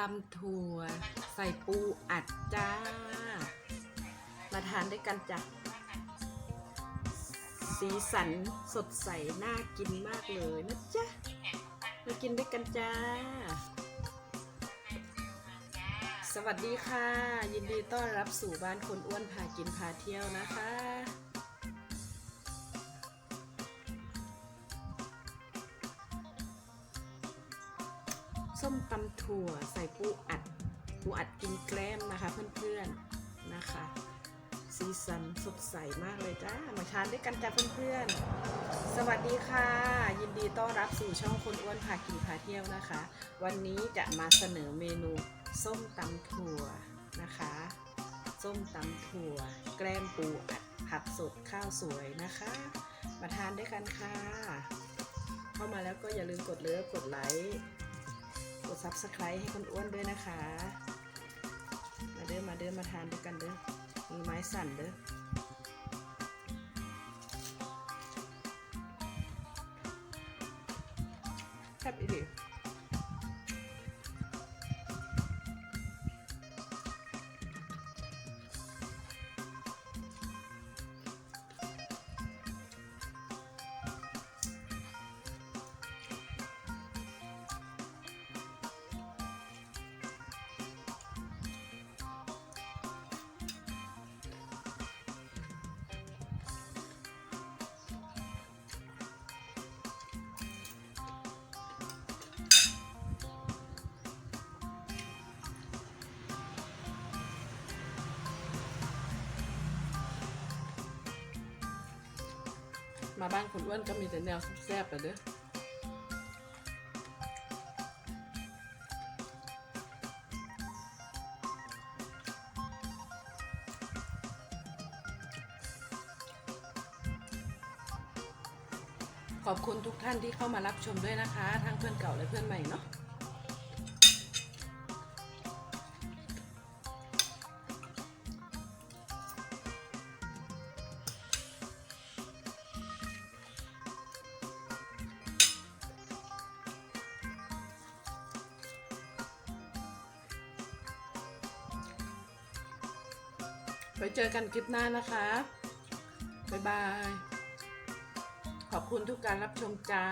ตำทั่ว ใสปูอัดจ้า มาทานด้วยกันจ้ะ สีสันสดใส น่ากินมากเลยนะจ๊ะ มากินด้วยกันจ้า สวัสดีค่ะ ยินดีต้อนรับสู่บ้านคนอ้วนพากินพาเที่ยวนะคะ ส้มตำถั่วใส่ปูอัด ปูอัดกินแกล้มนะคะเพื่อนๆนะคะ สีสันสดใสมากเลยจ้ามาทานด้วยกันจ้าเพื่อนๆ สวัสดีค่ะ ยินดีต้อนรับสู่ช่องคนอ้วนพากินพาเที่ยวนะคะ วันนี้จะมาเสนอเมนูส้มตำถั่วนะคะ ส้มตำถั่ว แกล้มปูอัดผัดสดข้าวสวยนะคะ มาทานด้วยกันค่ะ เข้ามาแล้วก็อย่าลืมกดเลิฟกดไลค์ ซับสไครต์ให้คนอ้วนด้วยนะคะ มาเด้อมาเด้อมาทานด้วยกันเด้อมือไม้สั่นเด้อแซ่บอีก มาบ้านคนอ้วนก็มีแต่แนวแซ่บๆอะเด้อขอบคุณทุกท่านที่เข้ามารับชมด้วยนะคะ ทั้งเพื่อนเก่าและเพื่อนใหม่เนาะ ไว้เจอกันคลิปหน้านะคะ บ๊ายบาย ขอบคุณทุกการรับชมจ้า